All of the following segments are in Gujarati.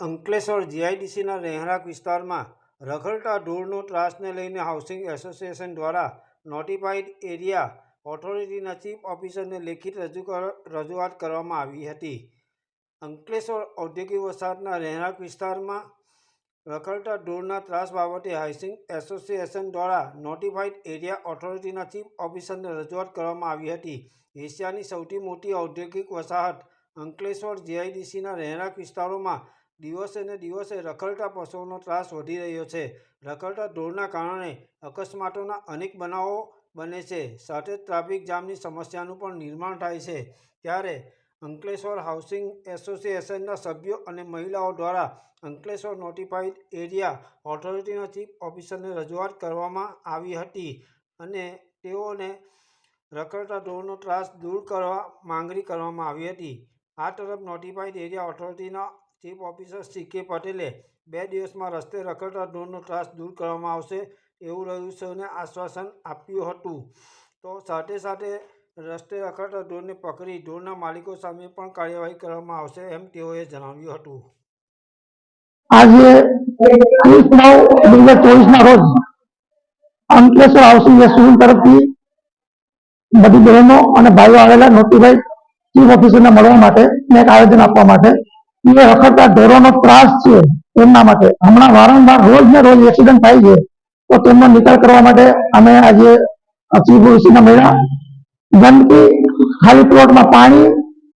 અંકલેશ્વર જીઆઈડીસીના રહેણાંક વિસ્તારમાં રખડતા ઢોરનો ત્રાસને લઈને હાઉસિંગ એસોસિએશન દ્વારા નોટિફાઈડ એરિયા ઓથોરિટીના ચીફ ઓફિસરને લેખિત રજૂ રજૂઆત કરવામાં આવી હતી. અંકલેશ્વર ઔદ્યોગિક વસાહતના રહેણાંક વિસ્તારમાં રખડતા ઢોરના ત્રાસ બાબતે હાઉસિંગ એસોસિએશન દ્વારા નોટિફાઈડ એરિયા ઓથોરિટીના ચીફ ઓફિસરને રજૂઆત કરવામાં આવી હતી. એશિયાની સૌથી મોટી ઔદ્યોગિક વસાહત અંકલેશ્વર જીઆઈડીસીના રહેણાંક વિસ્તારોમાં દિવસે ને દિવસે રખડતા પશુઓનો ત્રાસ વધી રહ્યો છે. રખડતા ધૂળના કારણે અકસ્માતોના અનેક બનાવો બને છે. સાથે જ ટ્રાફિક જામની સમસ્યાનું પણ નિર્માણ થાય છે. ત્યારે અંકલેશ્વર હાઉસિંગ એસોસિએશનના સભ્યો અને મહિલાઓ દ્વારા અંકલેશ્વર નોટિફાઈડ એરિયા ઓથોરિટીના ચીફ ઓફિસરને રજૂઆત કરવામાં આવી હતી અને તેઓને રખડતા ઢોરનો ત્રાસ દૂર કરવા માંગણી કરવામાં આવી હતી. આ તરફ નોટિફાઈડ એરિયા ઓથોરિટીના ચીફ ઓફિસર સી કે પટેલે બે દિવસમાં રસ્તે રખડતા ઢોરનો ત્રાસ દૂર કરવામાં આવશે એવું રહ્યું આશ્વાસન આપ્યું હતું. તો સાથે સાથે રસ્તે રખડતા ઢોરને પકડી ઢોરના માલિકો સામે પણ કાર્યવાહી કરવામાં આવશે એમ તેઓએ જણાવ્યું હતું. આજે ત્રીસ બે હજાર ચોવીસ ના રોજ અંકલેશ્વર હાઉસિંગ એસોસિએશન તરફથી બધી બહેનો અને ભાઈઓ આવેલા નોટિફાઈડ ચીફ ઓફિસરને મળવા માટે એક આયોજન આપવા માટે એ રખડતા ઢોરોનો ત્રાસ છે તેમના માટે. હમણાં વારંવાર રોજ ને રોજ એક્સિડન્ટ થાય છે. તો તેમનો નિકાલ કરવા માટે અમે આજે ચીફ ઓફિસરને ગંદકી, ખાલી પ્લોટમાં પાણી,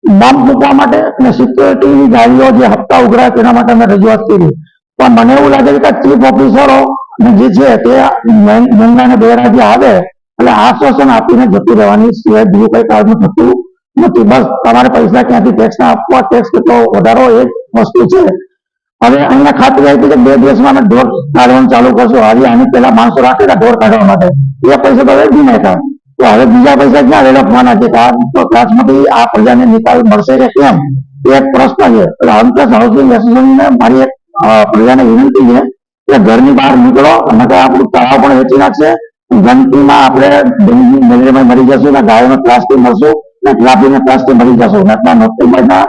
બમ્પ મૂકવા માટે અને સિક્યોરિટીની ગાડીઓ જે હપ્તા ઉઘરાય તેના માટે અમે રજૂઆત કરી. પણ મને એવું લાગે છે કે ચીફ ઓફિસરો જે છે તે મહિના અને બેરાજી આવે એટલે આશ્વાસન આપીને જતું રહેવાની સિવાય બીજું કઈ કારણ થતું. નથી બસ તમારે પૈસા ક્યાંથી ટેક્સ આપવા ટેક્સ કેટલો વધારો એ જ વસ્તુ છે હવે અહીંયા ખાતરી આપી કે બે દિવસમાં અમે ઢોર કાઢવાનું ચાલુ કરશું હવે આની પહેલા માણસો રાખેલા ઢોર કાઢવા માટે એ પૈસા તો વેચી નાખ્યા તો હવે બીજા પૈસા ક્યાં વેડફવાના છે કે આ તો ક્લાસમાંથી આ પ્રજાને નિકાલ મળશે કે કેમ એ એક પ્રશ્ન છે એટલે અંકલેશ હાઉસિંગ એસોસિએશનને મારી એક અ, પ્રજાને વિનંતી છે કે ઘરની બહાર નીકળો અને તો આપણું તળાવ પણ વેચી નાખશે ગંદકીમાં આપણે ડેન્ગ્યુ મેલેરિયામાં મરી જશું ને ગાયોનો ત્રાસથી મળશું ને ટ્રાફિકના મળી જશે જશું. ને એટલા નોકરીમાં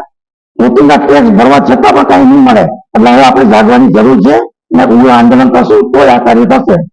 પોતાના ટેક્સ ભરવા છતાં પણ કઈ નહીં મળે. એટલે હવે આપણે જાગવાની જરૂર છે. ને ઉગ્ર આંદોલન કરશું તો આ કાર્ય થશે.